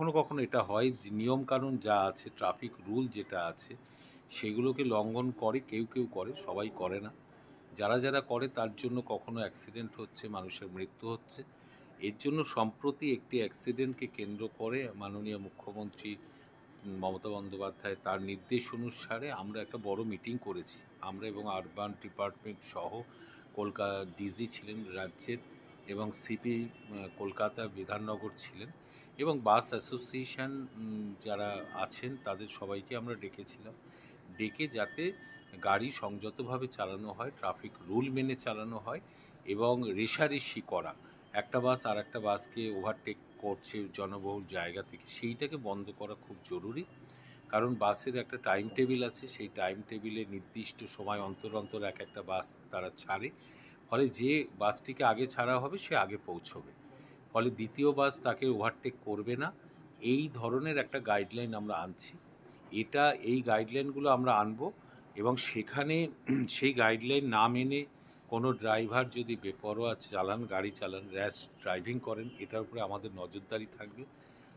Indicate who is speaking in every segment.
Speaker 1: কখনো কখনো এটা হয় যে নিয়মকানুন যা আছে ট্রাফিক রুল যেটা আছে, সেগুলোকে লঙ্ঘন করে, কেউ কেউ করে, সবাই করে না। যারা যারা করে, তার জন্য কখনো অ্যাক্সিডেন্ট হচ্ছে, মানুষের মৃত্যু হচ্ছে। এর জন্য সম্প্রতি একটি অ্যাক্সিডেন্টকে কেন্দ্র করে মাননীয় মুখ্যমন্ত্রী মমতা বন্দ্যোপাধ্যায় তার নির্দেশ অনুসারে আমরা একটা বড় মিটিং করেছি। আমরা এবং আরবান ডিপার্টমেন্ট সহ কলকাতা ডিজি ছিলেন রাজ্যের এবং সিপি কলকাতা বিধাননগর ছিলেন। এবং বাস অ্যাসোসিয়েশন যারা আছেন তাদের সবাইকে আমরা ডেকেছিলাম। ডেকে যাতে গাড়ি সংযতভাবে চালানো হয়, ট্রাফিক রুল মেনে চালানো হয় এবং রেশারেশি করা। একটা বাস আর একটা বাসকে ওভারটেক করছে জনবহুল জায়গা থেকে, সেইটাকে বন্ধ করা খুব জরুরি। কারণ বাসের একটা টাইম টেবিল আছে, সেই টাইম টেবিলে নির্দিষ্ট সময় অন্তর অন্তর এক একটা বাস তারা ছাড়ে। ফলে যে বাসটিকে আগে ছাড়া হবে, সে আগে পৌঁছবে। ফলে দ্বিতীয় বাস তাকে ওভারটেক করবে না। এই ধরনের একটা গাইডলাইন আমরা আনছি। এটা, এই গাইডলাইনগুলো আমরা আনব এবং সেখানে সেই গাইডলাইন না মেনে কোনো ড্রাইভার যদি বেপরোয়া চালান, গাড়ি চালান র্যাশ ড্রাইভিং করেন, এটার উপরে আমাদের নজরদারি থাকবে।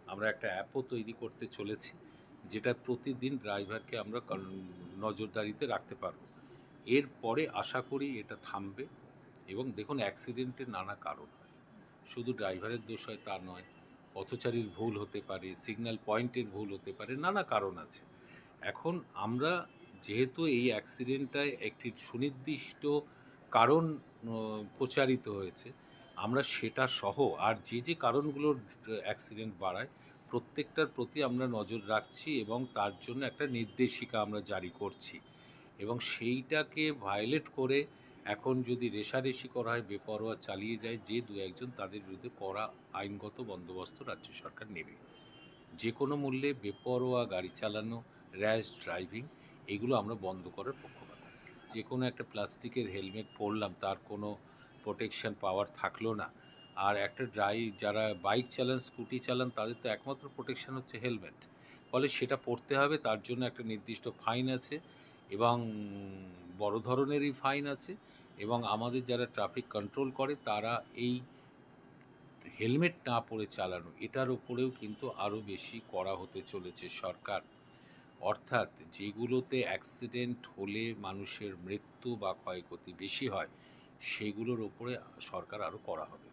Speaker 1: আমরা একটা অ্যাপও তৈরি করতে চলেছি, যেটা প্রতিদিন ড্রাইভারকে আমরা নজরদারিতে রাখতে পারব। এরপরে আশা করি এটা থামবে এবং দেখুন অ্যাক্সিডেন্টের নানা কারণ হয়। শুধু ড্রাইভারের দোষ হয় তা নয়, পথচারীর ভুল হতে পারে সিগন্যাল পয়েন্টের ভুল হতে পারে, নানা কারণ আছে। এখন আমরা যেহেতু এই অ্যাক্সিডেন্টটায় একটি সুনির্দিষ্ট কারণ প্রচারিত হয়েছে, আমরা সেটা সহ আর যে যে কারণগুলোর অ্যাক্সিডেন্ট বাড়ায়, প্রত্যেকটার প্রতি আমরা নজর রাখছি এবং তার জন্য একটা নির্দেশিকা আমরা জারি করছি। এবং সেইটাকে ভায়োলেট করে এখন যদি রেশারেশি করা হয়, বেপরোয়া চালিয়ে যায়, যে দু একজন তাদের বিরুদ্ধে কড়া আইনগত বন্দোবস্ত রাজ্য সরকার নেবে। যে কোনো মূল্যে বেপরোয়া গাড়ি চালানো র্যাশ ড্রাইভিং এগুলো আমরা বন্ধ করার পক্ষপাত। যে কোনো একটা প্লাস্টিকের হেলমেট পরলাম, তার কোনো প্রোটেকশন পাওয়ার থাকল না। আর একটা ড্রাই যারা বাইক চালান স্কুটি চালান, তাদের তো একমাত্র প্রোটেকশন হচ্ছে হেলমেট। ফলে সেটা পড়তে হবে, তার জন্য একটা নির্দিষ্ট ফাইন আছে এবং বড় ধরনেরই ফাইন আছে এবং আমাদের যারা ট্রাফিক কন্ট্রোল করে, তারা এই হেলমেট না পরে চালানো, এটার ওপরেও কিন্তু আরও বেশি করা হতে চলেছে সরকার। অর্থাৎ যেগুলোতে অ্যাক্সিডেন্ট হলে মানুষের মৃত্যু বা ক্ষয়ক্ষতি বেশি হয়, সেগুলোর ওপরে সরকার আরও করা হবে।